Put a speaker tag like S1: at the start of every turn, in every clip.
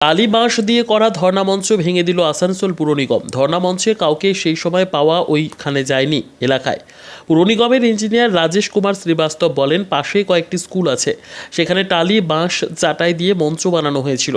S1: আলি বাঁশ দিয়ে করা ধর্ণামঞ্চ ভেঙে দিল আসানসোল পুর নিগম। ধর্ণামঞ্চে কাউকে সেই সময় পাওয়া ওইখানে যায়নি এলাকায়। পুর নিগমের ইঞ্জিনিয়ার রাজেশ কুমার শ্রীবাস্তব বলেন, পাশে কয়েকটি স্কুল আছে। সেখানে টালি, বাঁশ, চাটাই দিয়ে মঞ্চ বানানো হয়েছিল।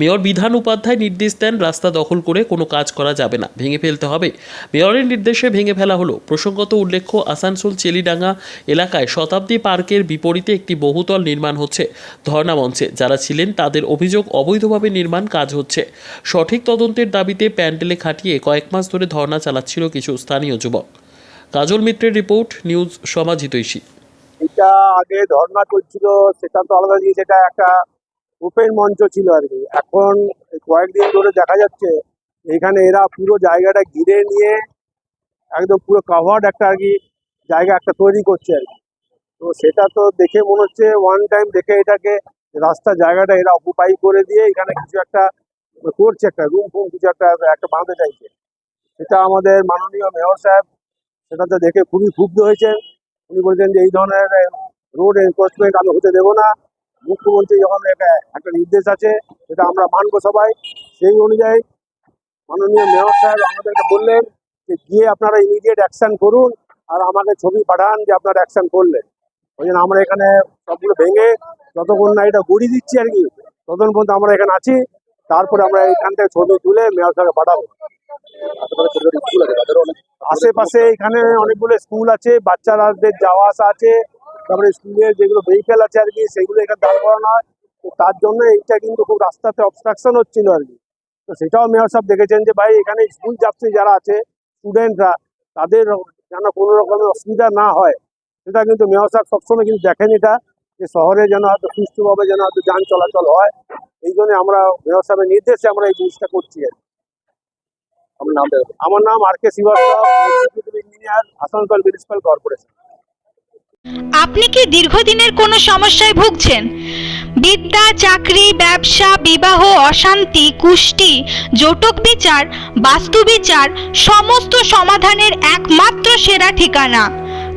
S1: মেয়র বিধান উপাধ্যায় নির্দেশ দেন, রাস্তা দখল করে কোনো কাজ করা যাবে না, ভেঙে ফেলতে হবে। মেয়রের নির্দেশে ভেঙে ফেলা হলো। প্রসঙ্গত উল্লেখ্য, আসানসোল চেলিডাঙ্গা এলাকায় শতাব্দী পার্কের বিপরীতে একটি বহুতল নির্মাণ হচ্ছে ধর্ণা মঞ্চে যারা ছিলেন, তাদের অভিযোগ অবৈধভাবে নির্মাণ কাজ হচ্ছে। সঠিক তদন্তের দাবিতে প্যান্ডেলে খাটিয়ে কয়েক মাস ধরে ধর্ণা চালাচ্ছিল কিছু স্থানীয় যুবক। কাজল মিত্রের রিপোর্ট, নিউজ সমাজ হিতৈষী
S2: এটা আগে ধর্ণা চলছিল সেটা তো আলাদা জিনিস, এটা একটা ওপেন মঞ্চ ছিল আর কি। এখন কয়েকদিন ধরে দেখা যাচ্ছে, এখানে এরা পুরো জায়গাটা ঘিরে নিয়ে একদম পুরো কাভার্ড একটা আর কি জায়গা একটা তৈরি করছে আর কি। তো সেটা তো দেখে মনে হচ্ছে ওয়ান টাইম দেখে এটাকে রাস্তা জায়গাটা এরা অকুপাই করে দিয়ে এখানে কিছু একটা করছে, একটা রুম ফুম কিছু একটা একটা বানাতে চাইছে। সেটা আমাদের মাননীয় মেয়র সাহেব সেটাতে দেখে খুবই ক্ষুব্ধ হয়েছেন উনি বলছেন যে এই ধরনের রোড এনফোর্সমেন্ট আমি হতে দেবো না। মুখ্যমন্ত্রী যখন একটা একটা নির্দেশ আছে, সেটা আমরা মানবো সবাই। সেই অনুযায়ী মাননীয় মেয়র সাহেব আমাদেরকে বললেন যে গিয়ে আপনারা ইমিডিয়েট অ্যাকশন করুন আর আমাকে ছবি পাঠান যে আপনারা অ্যাকশন করলেন। ওই জন্য আমরা এখানে সবগুলো ভেঙে যতক্ষণ না এটা গড়িয়ে দিচ্ছি আর কি, ততক্ষণ পর্যন্ত আমরা এখানে আছি। তারপরে আমরা এখান থেকে ছবি তুলে মেয়র সাহেবকে পাঠাবো। আশেপাশে এখানে অনেকগুলো স্কুল আছে, বাচ্চাদের যাওয়া আসা আছে, তারপরে স্কুলের যেগুলো ভেহিকেল আছে আর কি, সেগুলো এখানে দাঁড় করানো হয়। তো তার জন্য এইটা কিন্তু খুব রাস্তাতে অবস্ট্রাকশন হচ্ছিল আর কি। তো সেটাও মেয়র সাহেব দেখেছেন যে, ভাই, এখানে স্কুল যাত্রী যারা আছে স্টুডেন্টরা তাদের যেন কোনো রকমের অসুবিধা না হয়। সেটা কিন্তু মেয়র সাহেব সবসময় কিন্তু দেখেন এটা যে শহরে যেন হয়তো সুস্থভাবে যেন হয়তো যান চলাচল হয় এই জন্য আমরা মেয়র সাহেবের নির্দেশে আমরা এই জিনিসটা করছি আর আমার নাম আমার নাম R K Srivastava engineer Asansol municipal corporation
S3: আপনি কি দীর্ঘদিনের কোনো সমস্যায় ভুগছেন? বিদ্যা চাকরি ব্যবসা বিবাহ অশান্তি কুষ্টি জটক বিচার বাস্তু বিচার সমস্ত সমাধানের একমাত্র সেরা ঠিকানা।